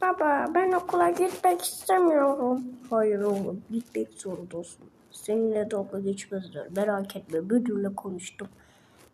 Baba ben okula gitmek istemiyorum. Hayır oğlum gitmek zorundasın. Seninle dalga geçmezler. Merak etme müdürle konuştum.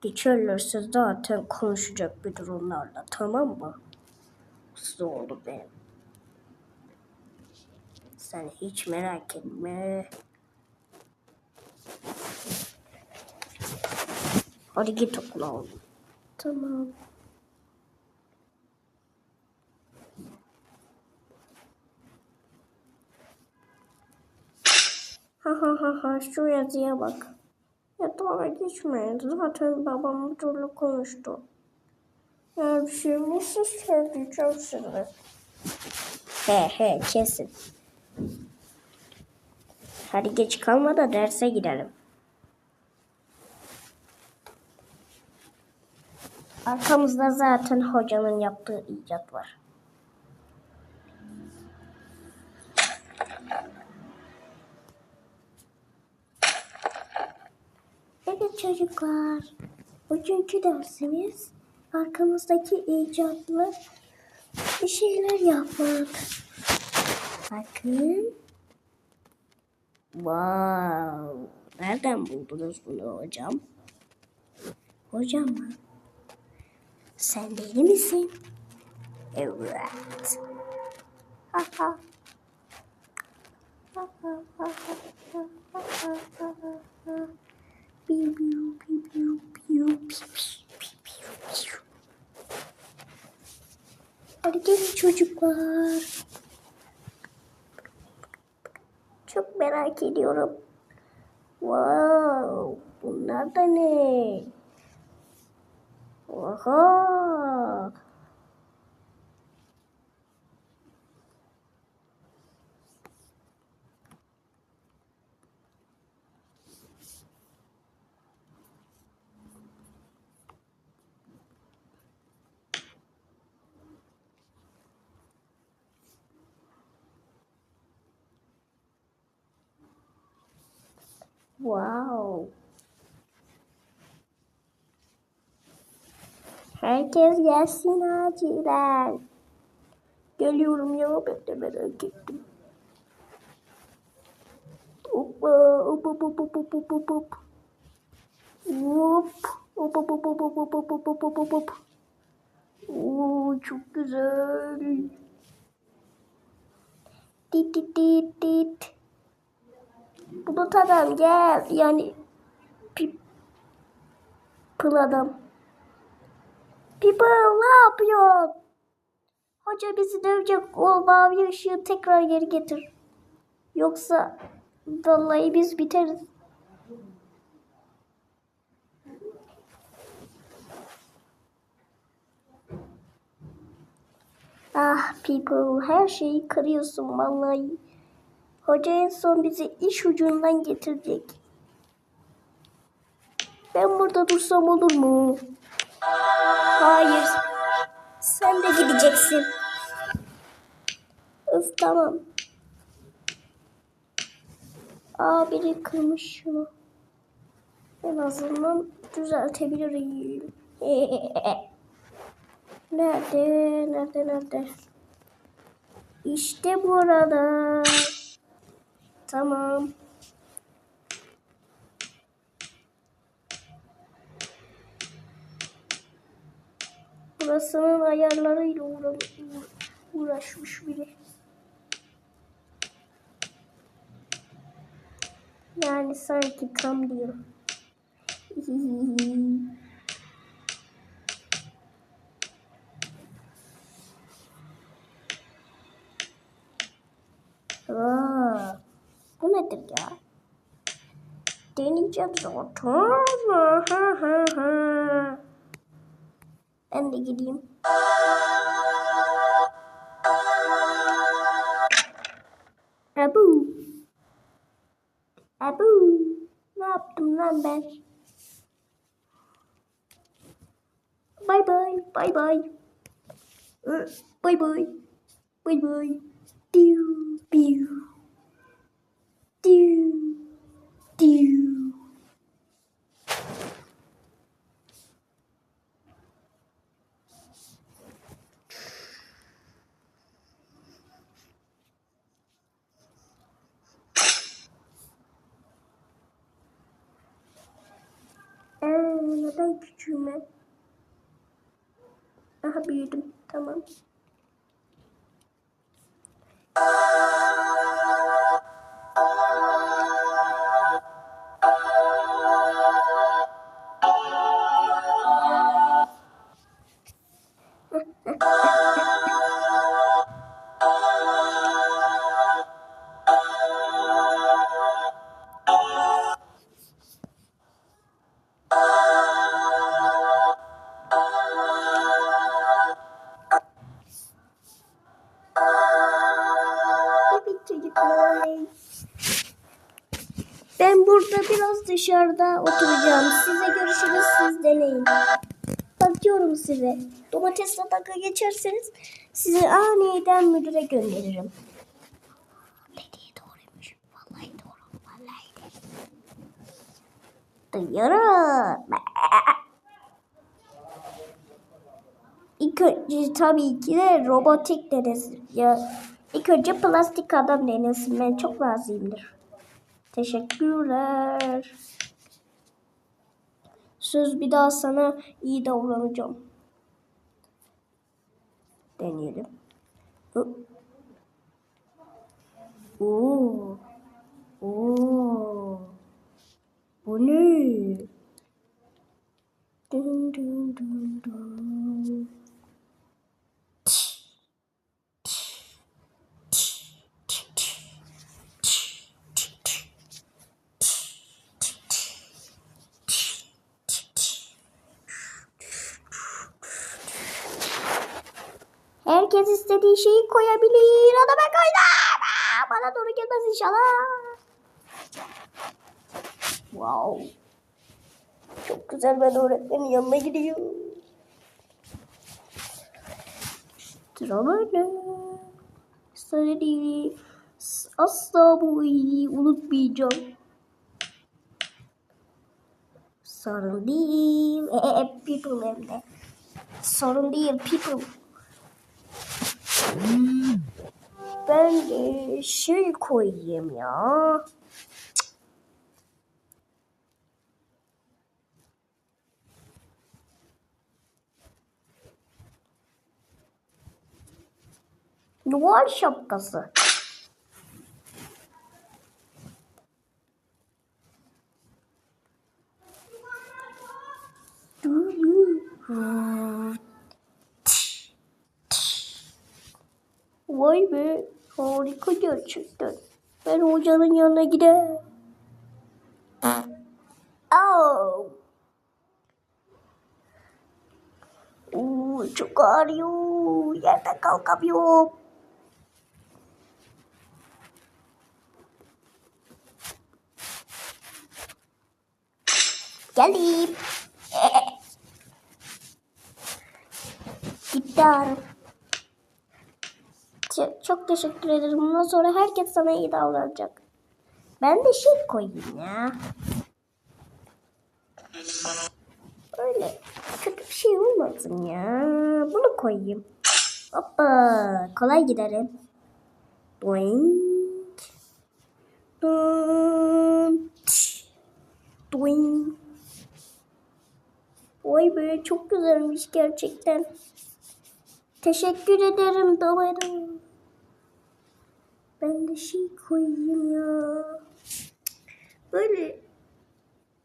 Geçerlerse zaten konuşacak müdür onlarla tamam mı? Uslu oğlum benim. Sen hiç merak etme. Hadi git okula oğlum. Tamam. Ha ha ha ha şu yazıya bak. Ya dalga geçmeyin. Zaten babam müdürle konuştu. Ya bir şey olursa söyleyeceğim size. He he kesin. Hadi geç kalma da derse gidelim. Arkamızda zaten hocanın yaptığı icat var. çocuklar. Bugünkü dersimiz arkamızdaki icatlı bir şeyler yapmak. Bakın. Wow. Nereden buldunuz bunu hocam? Hocam mı? Sen deli misin? Evet. Ha ha. Ha ha ha ha ha ha. Çocuklar. Çok merak ediyorum. Wow, bunlar da ne? Oha! Wow. Herkes gelsin acilen. Geliyorum ya ben de merak ettim. Hoppa hop hop hop hop hop hop hop hop. Hop hop hop hop hop hop hop hop hop hop hop hop hop. Oo çok güzel. Tit tit tit tit. Bulut adam gel. Yani pip pıl adam. People ne yapıyorsun? Hoca bizi dövecek. O mavi ışığı tekrar geri getir. Yoksa vallahi biz biteriz. Ah people her şeyi kırıyorsun vallahi. Hoca en son bizi iş ucundan getirecek. Ben burada dursam olur mu? Hayır. Sen de gideceksin. Öf tamam. Aa biri kırmış şunu. En azından düzeltebilirim. Nerede? Nerede? Nerede? İşte burada. Tamam. Burasının ayarlarıyla uğra uğraşmış biri. Yani sanki tam diyor. Aa, bu nedir ya? Deneyeceğim zaten. Ben de gideyim. Abu. Abu. Ne yaptım lan ben? Bye bye. Bye bye. Bye bye. Bye bye. Diu. Diu, diu. Ee, neden küçüğüm ben? Daha büyüdüm. Tamam. Burada biraz dışarıda oturacağım. Size görüşürüz. Siz deneyin. Bak diyorum size. Domatesle dalga geçerseniz sizi aniden müdüre gönderirim. Dediği doğruymuş. Vallahi doğru. Vallahi de. Duyuyorum. İlk önce tabii ki de robotik denesin. Ya, ilk önce plastik adam denesin. Ben çok razıyımdır. Teşekkürler. Söz bir daha sana iyi davranacağım. Deneyelim. Oo. Oo. Bu ne? Dun dun dun dun. Herkes istediği şeyi koyabilir. Ona ben koydum. Bana doğru gelmez inşallah. Wow. Çok güzel ben öğretmenin yanına gidiyorum. Sıra böyle. Sana değil. Asla bu iyiliği unutmayacağım. Sorun değil. People hem de. Sorun değil people. Ben de şey koyayım ya. Noel şapkası. Vay be harika gerçekten. Ben hocanın yanına giderim. Oh. Oo, çok ağrıyor. Yerden kalkamıyorum. Geldim. Gitti ağrım. Çok, çok teşekkür ederim. Bundan sonra herkes sana iyi davranacak. Ben de şey koyayım ya. Öyle kötü bir şey olmasın ya. Bunu koyayım. Hoppa. Kolay giderim. Doink. Doink. Doink. Vay be çok güzelmiş gerçekten. Teşekkür ederim Damarım. Ben de şey koyayım ya. Böyle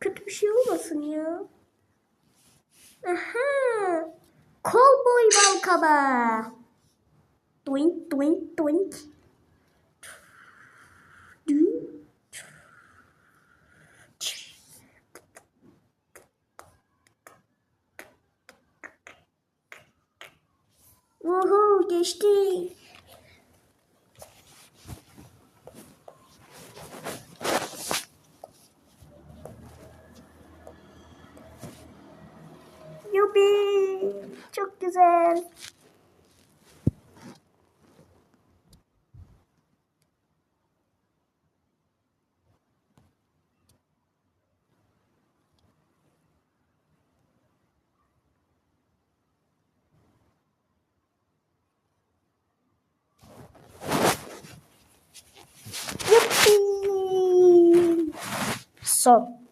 kötü bir şey olmasın ya. Aha. Cowboy balkaba. Doink doink doink. Uhu geçti. Güzel. Son.